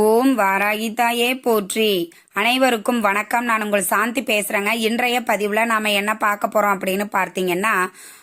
ஓம் வாராகிதாயே போற்றி. அனைவருக்கும் வணக்கம். நான் உங்கள் சாந்தி பேசுறேங்க. இன்றைய பதிவுல நாம என்ன பார்க்க போறோம் அப்படின்னு பார்த்தீங்கன்னா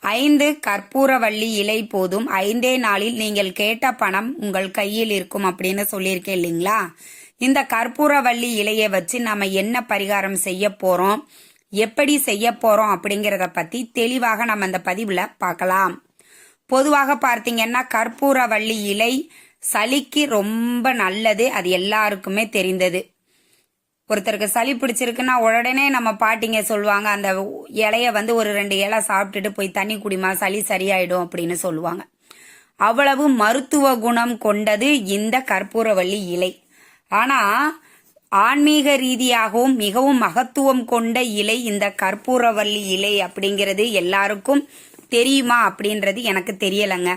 ஐந்து கற்பூரவள்ளி இலை போதும். ஐந்தே நாளில் நீங்கள் கேட்ட பணம் உங்கள் கையில் இருக்கும் அப்படின்னு சொல்லியிருக்கேன் இல்லைங்களா? இந்த கற்பூரவள்ளி இலையை வச்சு நாம என்ன பரிகாரம் செய்ய போறோம்? எப்படி செய்ய போறோம் அப்படிங்கறத பத்தி தெளிவாக நம்ம இந்த பதிவுல பார்க்கலாம். பொதுவாக பார்த்தீங்கன்னா கற்பூரவள்ளி இலை சளிக்கு ரொம்ப நல்லது அது எல்லாருக்குமே தெரிந்தது. ஒருத்தருக்கு சளி பிடிச்சிருக்குன்னா உடனே நம்ம பாட்டிங்க சொல்லுவாங்க அந்த இலைய வந்து ஒரு ரெண்டு இலை சாப்பிட்டுட்டு போய் தண்ணி குடிமா சளி சரியாயிடும் அப்படின்னு சொல்லுவாங்க. அவ்வளவு மருத்துவ குணம் கொண்டது இந்த கற்பூரவள்ளி இலை. ஆனா ஆன்மீக ரீதியாகவும் மிகவும் மகத்துவம் கொண்ட இலை இந்த கற்பூரவள்ளி இலை அப்படிங்கிறது எல்லாருக்கும் தெரியுமா அப்படின்றது எனக்கு தெரியலைங்க.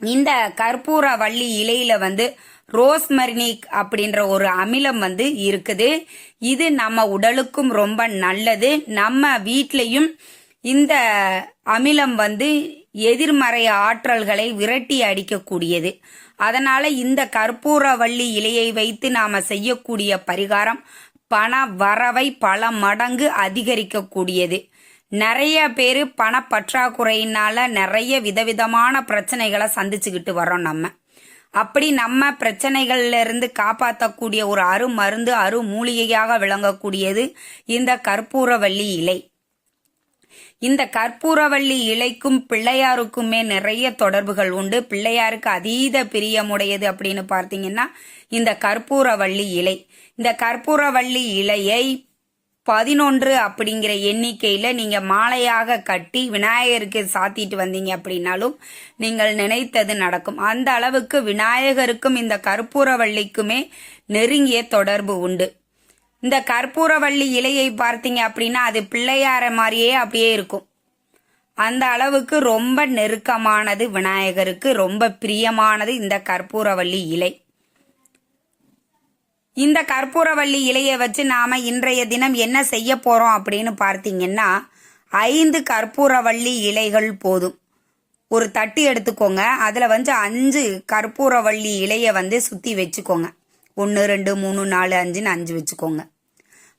இந்த கற்பூர வள்ளி இலையில வந்து ரோஸ்மர்னிக் அப்படின்ற ஒரு அமிலம் வந்து இருக்குது. இது நம்ம உடலுக்கும் ரொம்ப நல்லது. நம்ம வீட்லையும் இந்த அமிலம் வந்து எதிர்மறை ஆற்றல்களை விரட்டி அடிக்கக்கூடியது. அதனால இந்த கற்பூரவள்ளி இலையை வைத்து நாம செய்யக்கூடிய பரிகாரம் பண வரவை பல மடங்கு அதிகரிக்கக்கூடியது. நிறைய பேர் பணப்பற்றாக்குறையினால நிறைய விதவிதமான பிரச்சனைகளை சந்திச்சுக்கிட்டு வரோம் நம்ம. அப்படி நம்ம பிரச்சனைகள்லேருந்து காப்பாற்றக்கூடிய ஒரு அரு மருந்து அரு மூலிகையாக விளங்கக்கூடியது இந்த கற்பூரவள்ளி இலை. இந்த கற்பூரவள்ளி இலைக்கும் பிள்ளையாருக்குமே நிறைய தொடர்புகள் உண்டு. பிள்ளையாருக்கு அதீத பிரியமுடையது அப்படின்னு பார்த்தீங்கன்னா இந்த கற்பூரவள்ளி இலை. இந்த கற்பூரவள்ளி இலையை பதினொன்று அப்படிங்கிற எண்ணிக்கையில் நீங்கள் மாலையாக கட்டி விநாயகருக்கு சாத்திட்டு வந்தீங்க அப்படின்னாலும் நீங்கள் நினைத்தது நடக்கும். அந்த அளவுக்கு விநாயகருக்கும் இந்த கற்பூரவள்ளிக்குமே நெருங்கிய தொடர்பு உண்டு. இந்த கற்பூரவள்ளி இலையை பார்த்தீங்க அப்படின்னா அது பிள்ளையார மாதிரியே அப்படியே இருக்கும். அந்த அளவுக்கு ரொம்ப நெருக்கமானது விநாயகருக்கு ரொம்ப பிரியமானது இந்த கற்பூரவள்ளி இலை. இந்த கற்பூரவள்ளி இலையை வச்சு நாம இன்றைய தினம் என்ன செய்ய போறோம் அப்படின்னு பார்த்தீங்கன்னா ஐந்து கற்பூரவள்ளி இலைகள் போதும். ஒரு தட்டு எடுத்துக்கோங்க. அதில் வந்து அஞ்சு கற்பூரவள்ளி இலையை வந்து சுற்றி வச்சுக்கோங்க. ஒன்று ரெண்டு மூணு நாலு அஞ்சுன்னு அஞ்சு வச்சுக்கோங்க.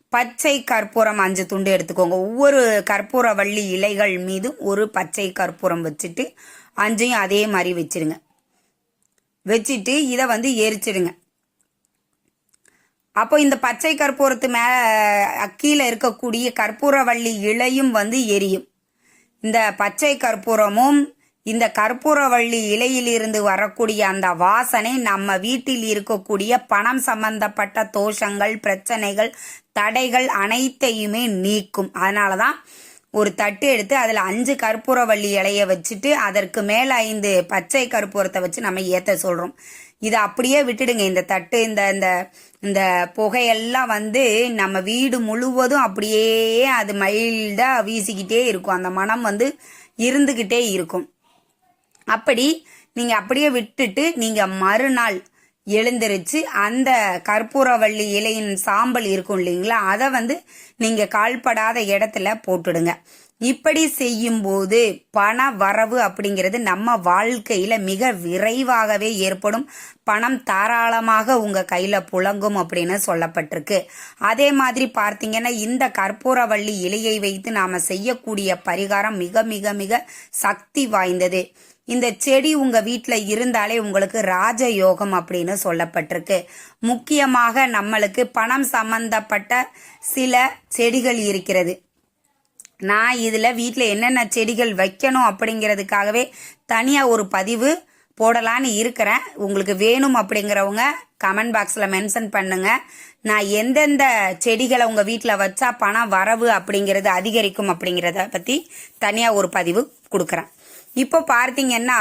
பச்சை கற்பூரம் அஞ்சு துண்டு எடுத்துக்கோங்க. ஒவ்வொரு கற்பூரவள்ளி இலைகள் மீது ஒரு பச்சை கற்பூரம் வச்சுட்டு அஞ்சையும் அதே மாதிரி வச்சிருங்க. வச்சுட்டு இதை வந்து எரிச்சிடுங்க. அப்போ இந்த பச்சை கற்பூரத்து மே கீழே இருக்கக்கூடிய கற்பூரவள்ளி இலையும் வந்து எரியும். இந்த பச்சை கற்பூரமும் இந்த கற்பூரவள்ளி இலையிலிருந்து வரக்கூடிய அந்த வாசனை நம்ம வீட்டில் இருக்கக்கூடிய பணம் சம்பந்தப்பட்ட தோஷங்கள் பிரச்சனைகள் தடைகள் அனைத்தையுமே நீக்கும். அதனால தான் ஒரு தட்டு எடுத்து அதில் அஞ்சு கற்பூரவள்ளி இலையை வச்சுட்டு அதற்கு மேல் ஐந்து பச்சை கற்பூரத்தை வச்சு நம்ம ஏற்ற சொல்கிறோம் இதை அப்படியே விட்டுடுங்க. இந்த தட்டு இந்த இந்த இந்த புகையெல்லாம் வந்து நம்ம வீடு முழுவதும் அப்படியே அது மைல்டாக வீசிக்கிட்டே இருக்கும். அந்த மனம் வந்து இருந்துக்கிட்டே இருக்கும். அப்படி நீங்கள் அப்படியே விட்டுட்டு நீங்கள் மறுநாள் எழுந்திருச்சு அந்த கற்பூரவள்ளி இலையின் சாம்பல் இருக்கும் இல்லைங்களா? அதை வந்து நீங்கள் கால்படாத இடத்துல போட்டுடுங்க. இப்படி செய்யும்போது பண வரவு அப்படிங்கிறது நம்ம வாழ்க்கையில் மிக விரைவாகவே ஏற்படும். பணம் தாராளமாக உங்கள் கையில் புழங்கும் அப்படின்னு சொல்லப்பட்டிருக்கு. அதே மாதிரி பார்த்தீங்கன்னா இந்த கற்பூரவள்ளி இலையை வைத்து நாம் செய்யக்கூடிய பரிகாரம் மிக மிக மிக சக்தி வாய்ந்தது. இந்த செடி உங்கள் வீட்டில் இருந்தாலே உங்களுக்கு ராஜயோகம் அப்படின்னு சொல்லப்பட்டிருக்கு. முக்கியமாக நம்மளுக்கு பணம் சம்பந்தப்பட்ட சில செடிகள் இருக்கிறது. நான் இதில் வீட்டில் என்னென்ன செடிகள் வைக்கணும் அப்படிங்கிறதுக்காகவே தனியாக ஒரு பதிவு போடலான்னு இருக்கிறேன். உங்களுக்கு வேணும் அப்படிங்கிறவங்க கமெண்ட் பாக்ஸில் மென்ஷன் பண்ணுங்க. நான் எந்தெந்த செடிகளை உங்கள் வீட்டில் வச்சா பணம் வரவு அப்படிங்கிறது அதிகரிக்கும் அப்படிங்கிறத பற்றி தனியாக ஒரு பதிவு கொடுக்குறேன். இப்போ பார்த்தீங்கன்னா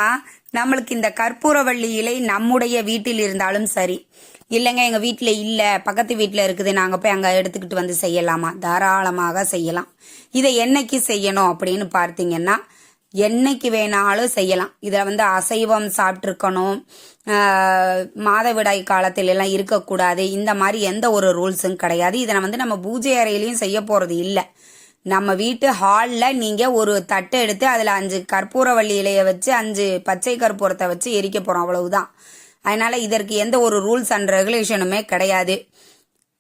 நம்மளுக்கு இந்த கற்பூரவள்ளி இலை நம்முடைய வீட்டில் இருந்தாலும் சரி. இல்லைங்க எங்கள் வீட்டில் இல்லை. பக்கத்து வீட்டில் இருக்குது. நாங்கள் போய் அங்கே எடுத்துக்கிட்டு வந்து செய்யலாமா? தாராளமாக செய்யலாம். இதை என்னைக்கு செய்யணும் அப்படின்னு பார்த்தீங்கன்னா என்னைக்கு வேணாலும் செய்யலாம். இதில் வந்து அசைவம் சாப்பிட்ருக்கணும் மாதவிடாய் காலத்துல எல்லாம் இருக்கக்கூடாது. இந்த மாதிரி எந்த ஒரு ரூல்ஸும் கிடையாது. இதை வந்து நம்ம பூஜை அறையிலையும் செய்ய போகிறது இல்லை. நம்ம வீட்டு ஹாலில் நீங்கள் ஒரு தட்டை எடுத்து அதில் அஞ்சு கற்பூரவள்ளி இலையை வச்சு அஞ்சு பச்சை கற்பூரத்தை வச்சு எரிக்க போகிறோம் அவ்வளவுதான். அதனால் இதற்கு எந்த ஒரு ரூல்ஸ் அண்ட் ரெகுலேஷனுமே கிடையாது.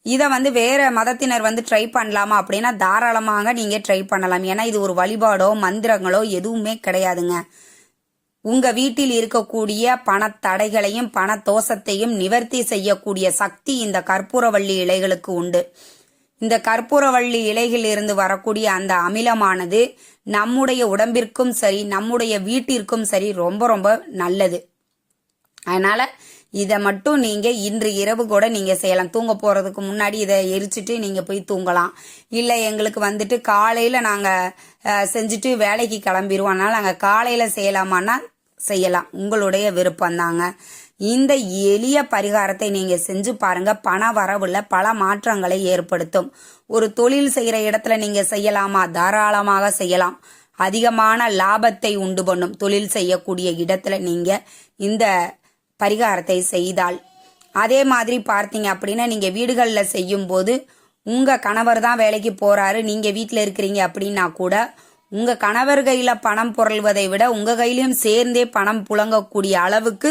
இதை வந்து வேறு மதத்தினர் வந்து ட்ரை பண்ணலாமா அப்படின்னா தாராளமாக நீங்கள் ட்ரை பண்ணலாம். ஏன்னா இது ஒரு வழிபாடோ மந்திரங்களோ எதுவுமே கிடையாதுங்க. உங்கள் வீட்டில் இருக்கக்கூடிய பணத்தடைகளையும் பணத்தோஷத்தையும் நிவர்த்தி செய்யக்கூடிய சக்தி இந்த கற்பூரவள்ளி இலைகளுக்கு உண்டு. இந்த கற்பூரவள்ளி இலைகளில் இருந்து வரக்கூடிய அந்த அமிலமானது நம்முடைய உடம்பிற்கும் சரி நம்முடைய வீட்டிற்கும் சரி ரொம்ப ரொம்ப நல்லது. அதனால இதை மட்டும் நீங்க இன்று இரவு கூட நீங்க செய்யலாம். தூங்க போறதுக்கு முன்னாடி இதை எரிச்சிட்டு நீங்க போய் தூங்கலாம். இல்ல எங்களுக்கு வந்துட்டு காலையில நாங்க செஞ்சுட்டு வேலைக்கு கிளம்பிடுவோம் அதனால நாங்க காலையில செய்யலாமான்னா செய்யலாம். உங்களுடைய விருப்பம் தாங்க இந்த எளிய பரிகாரத்தை நீங்க செஞ்சு பாருங்க. பண வரவுல பல மாற்றங்களை ஏற்படுத்தும். ஒரு தொழில் செய்கிற இடத்துல நீங்க செய்யலாமா? தாராளமாக செய்யலாம். அதிகமான லாபத்தை உண்டு பண்ணும். தொழில் செய்யக்கூடிய இடத்துல நீங்க இந்த பரிகாரத்தை செய்தால். அதே மாதிரி பார்த்தீங்க அப்படின்னா நீங்க வீடுகளில் செய்யும் போது உங்க கணவர் தான் வேலைக்கு போறாரு. நீங்க வீட்டில் இருக்கிறீங்க அப்படின்னா கூட உங்க கணவர் கையில பணம் புரள்வதை விட உங்க கையிலையும் சேர்ந்தே பணம் புழங்கக்கூடிய அளவுக்கு